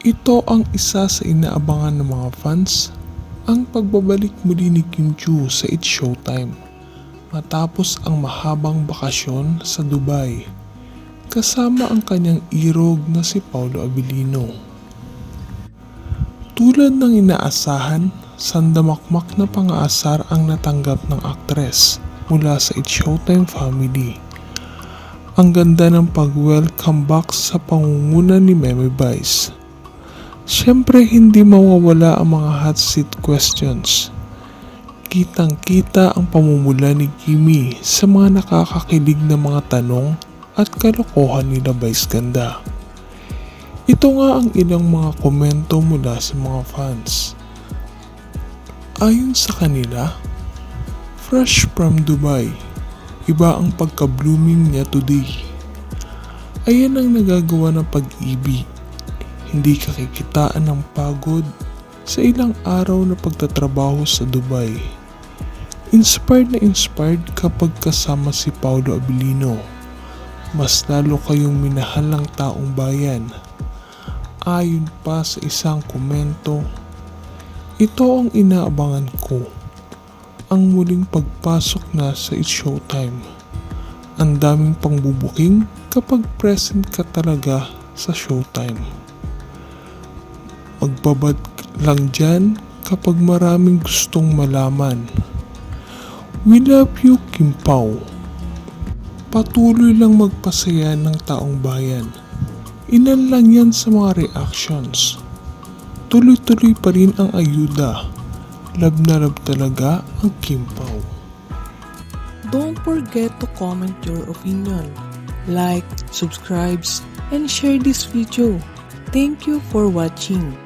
Ito ang isa sa inaabangan ng mga fans, ang pagbabalik muli ni Kim Chu sa It's Showtime matapos ang mahabang bakasyon sa Dubai kasama ang kanyang irog na si Paulo Abilino. Tulad ng inaasahan, sandamakmak na pang-aasar ang natanggap ng aktres mula sa It's Showtime family. Ang ganda ng pag-welcome back sa pangunguna ni Meme Vice. Siyempre hindi mawawala ang mga hot seat questions. Kitang kita ang pamumula ni Kimi sa mga nakakakilig na mga tanong at kalokohan nila Vice Ganda. Ito nga ang ilang mga komento mula sa mga fans. Ayon sa kanila, fresh from Dubai, iba ang pagka-blooming niya today. Ayan ang nagagawa ng pag-ibig. Hindi ka kikitaan ng pagod sa ilang araw na pagtatrabaho sa Dubai. Inspired na inspired kapag kasama si Paulo Abilino. Mas lalo kayong minahal ng taong bayan. Ayon pa sa isang komento, ito ang inaabangan ko. Ang muling pagpasok na sa It's Showtime. Ang daming pangbubuking kapag present ka talaga sa Showtime. Magbabad lang dyan kapag maraming gustong malaman. We love you, Kim Pao. Patuloy lang magpasaya ng taong bayan. Ilan lang yan sa mga reactions. Tuloy-tuloy pa rin ang ayuda. Love na love talaga ang Kim Pao. Don't forget to comment your opinion, like, subscribe, and share this video. Thank you for watching.